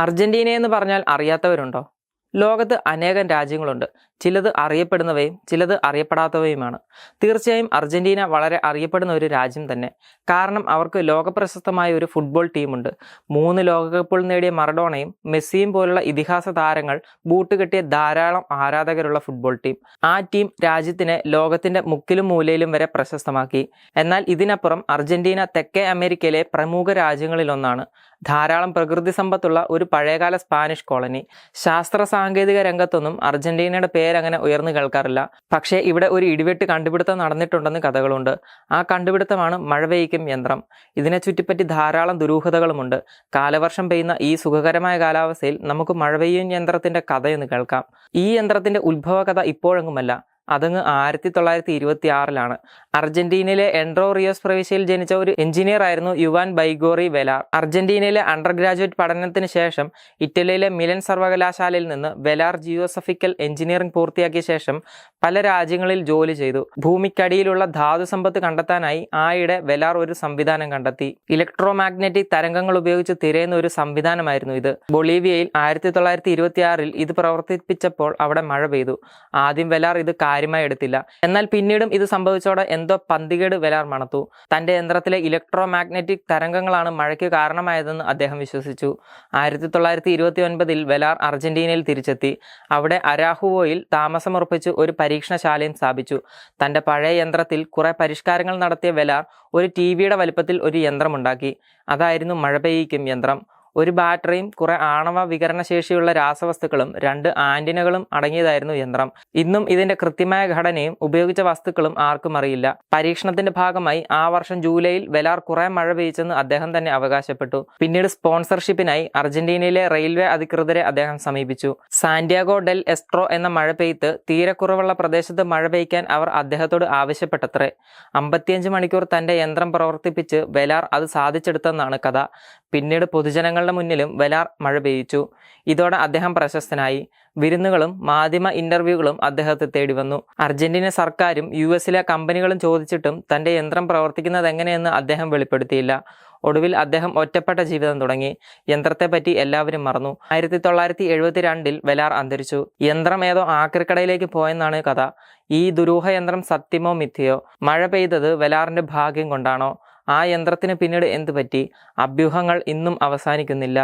Argentina എന്ന് പറഞ്ഞാൽ അറിയാത്തവരുണ്ടോ? ലോകത്ത് അനേകം രാജ്യങ്ങളുണ്ട്. ചിലത് അറിയപ്പെടുന്നവയും ചിലത് അറിയപ്പെടാത്തവയുമാണ്. തീർച്ചയായും അർജന്റീന വളരെ അറിയപ്പെടുന്ന ഒരു രാജ്യം തന്നെ. കാരണം അവർക്ക് ലോകപ്രശസ്തമായ ഒരു ഫുട്ബോൾ ടീമുണ്ട്. മൂന്ന് ലോകകപ്പുകൾ നേടിയ മറഡോണയും മെസ്സിയും പോലുള്ള ഇതിഹാസ താരങ്ങൾ ബൂട്ട് കെട്ടിയ ധാരാളം ആരാധകരുള്ള ഫുട്ബോൾ ടീം. ആ ടീം രാജ്യത്തിനെ ലോകത്തിന്റെ മുക്കിലും മൂലയിലും വരെ പ്രശസ്തമാക്കി. എന്നാൽ ഇതിനപ്പുറം അർജന്റീന തെക്കേ അമേരിക്കയിലെ പ്രമുഖ രാജ്യങ്ങളിലൊന്നാണ്. ധാരാളം പ്രകൃതി സമ്പത്തുള്ള ഒരു പഴയകാല സ്പാനിഷ് കോളനി. ശാസ്ത്ര സാങ്കേതിക രംഗത്തൊന്നും അർജന്റീനയുടെ പേരങ്ങനെ ഉയർന്നു കേൾക്കാറില്ല. പക്ഷേ ഇവിടെ ഒരു ഇടിവെട്ട് കണ്ടുപിടുത്തം നടന്നിട്ടുണ്ടെന്ന് കഥകളുണ്ട്. ആ കണ്ടുപിടുത്തമാണ് മഴവെയ്ക്കും യന്ത്രം. ഇതിനെ ചുറ്റിപ്പറ്റി ധാരാളം ദുരൂഹതകളുമുണ്ട്. കാലവർഷം പെയ്യുന്ന ഈ സുഖകരമായ കാലാവസ്ഥയിൽ നമുക്ക് മഴവെയ്യും യന്ത്രത്തിന്റെ കഥയെന്ന് കേൾക്കാം. ഈ യന്ത്രത്തിന്റെ ഉത്ഭവ കഥ ഇപ്പോഴെങ്ങുമല്ല. അതങ്ങ് ആയിരത്തി തൊള്ളായിരത്തി ഇരുപത്തി ആറിലാണ് അർജന്റീനയിലെ എൻഡ്രോ റിയോസ് പ്രവിശ്യയിൽ ജനിച്ച ഒരു എഞ്ചിനീയർ ആയിരുന്നു യുവാൻ ബൈഗോറി വെലാർ. അർജന്റീനയിലെ അണ്ടർ ഗ്രാജുവേറ്റ് പഠനത്തിന് ശേഷം ഇറ്റലിയിലെ മിലൻ സർവകലാശാലയിൽ നിന്ന് വെലാർ ജിയോസഫിക്കൽ എഞ്ചിനീയറിംഗ് പൂർത്തിയാക്കിയ ശേഷം പല രാജ്യങ്ങളിൽ ജോലി ചെയ്തു. ഭൂമിക്കടിയിലുള്ള ധാതു സമ്പത്ത് കണ്ടെത്താനായി ആയിടെ വെലാർ ഒരു സംവിധാനം കണ്ടെത്തി. ഇലക്ട്രോ മാഗ്നറ്റിക് തരംഗങ്ങൾ ഉപയോഗിച്ച് തിരയുന്ന ഒരു സംവിധാനമായിരുന്നു ഇത്. ബൊളീവിയയിൽ ആയിരത്തി തൊള്ളായിരത്തി ഇരുപത്തിയാറിൽ ഇത് പ്രവർത്തിപ്പിച്ചപ്പോൾ അവിടെ മഴ പെയ്തു. ആദ്യം വെലാർ ഇത് കാര്യമായി എടുത്തില്ല. എന്നാൽ പിന്നീടും ഇത് സംഭവിച്ചോടെ എന്തോ പന്തികേട് വെലാർ മണത്തു. തന്റെ യന്ത്രത്തിലെ ഇലക്ട്രോ മാഗ്നറ്റിക് തരംഗങ്ങളാണ് മഴയ്ക്ക് കാരണമായതെന്ന് അദ്ദേഹം വിശ്വസിച്ചു. ആയിരത്തി തൊള്ളായിരത്തി ഇരുപത്തി ഒൻപതിൽ വെലാർ അർജന്റീനയിൽ തിരിച്ചെത്തി. അവിടെ അരാഹുവോയിൽ താമസമുറപ്പിച്ച് ഒരു പരീക്ഷണശാലയും സ്ഥാപിച്ചു. തന്റെ പഴയ യന്ത്രത്തിൽ കുറെ പരിഷ്കാരങ്ങൾ നടത്തിയ വെലാർ ഒരു ടി വിയുടെ വലിപ്പത്തിൽ ഒരു യന്ത്രമുണ്ടാക്കി. അതായിരുന്നു മഴ പെയ്യിക്കും യന്ത്രം. ഒരു ബാറ്ററിയും കുറെ ആണവ വികരണ ശേഷിയുള്ള രാസവസ്തുക്കളും രണ്ട് ആന്റിനകളും അടങ്ങിയതായിരുന്നു യന്ത്രം. ഇന്നും ഇതിന്റെ കൃത്യമായ ഘടനയും ഉപയോഗിച്ച വസ്തുക്കളും ആർക്കും അറിയില്ല. പരീക്ഷണത്തിന്റെ ഭാഗമായി ആ വർഷം ജൂലൈയിൽ വെലാർ കുറെ മഴ പെയ്ച്ചെന്ന് അദ്ദേഹം തന്നെ അവകാശപ്പെട്ടു. പിന്നീട് സ്പോൺസർഷിപ്പിനായി അർജന്റീനയിലെ റെയിൽവേ അധികൃതരെ അദ്ദേഹം സമീപിച്ചു. സാന്റിയാഗോ ഡെൽ എസ്ട്രോ എന്ന മഴ പെയ്ത്ത് തീരെ കുറവുള്ള പ്രദേശത്ത് മഴ പെയ്ക്കാൻ അവർ അദ്ദേഹത്തോട് ആവശ്യപ്പെട്ടത്രേ. അമ്പത്തിയഞ്ച് മണിക്കൂർ തന്റെ യന്ത്രം പ്രവർത്തിപ്പിച്ച് വെലാർ അത് സാധിച്ചെടുത്തെന്നാണ് കഥ. പിന്നീട് പൊതുജനങ്ങളുടെ മുന്നിലും വലാർ മഴ പെയ്യിച്ചു. ഇതോടെ അദ്ദേഹം പ്രശസ്തനായി. വിരുന്നുകളും മാധ്യമ ഇന്റർവ്യൂകളും അദ്ദേഹത്തെ തേടി വന്നു. അർജന്റീന സർക്കാരും യു എസിലെ കമ്പനികളും ചോദിച്ചിട്ടും തന്റെ യന്ത്രം പ്രവർത്തിക്കുന്നത് എങ്ങനെയെന്ന് അദ്ദേഹം വെളിപ്പെടുത്തിയില്ല. ഒടുവിൽ അദ്ദേഹം ഒറ്റപ്പെട്ട ജീവിതം തുടങ്ങി. യന്ത്രത്തെപ്പറ്റി എല്ലാവരും മറന്നു. ആയിരത്തി തൊള്ളായിരത്തി എഴുപത്തി രണ്ടിൽ വെലാർ അന്തരിച്ചു. യന്ത്രം ഏതോ ആക്രിക്കടയിലേക്ക് പോയെന്നാണ് കഥ. ഈ ദുരൂഹ യന്ത്രം സത്യമോ മിഥ്യയോ? മഴ പെയ്തത് വെലാറിന്റെ ഭാഗ്യം കൊണ്ടാണോ? ആ യന്ത്രത്തിന് പിന്നീട് എന്തു പറ്റി? അഭ്യൂഹങ്ങൾ ഇന്നും അവസാനിക്കുന്നില്ല.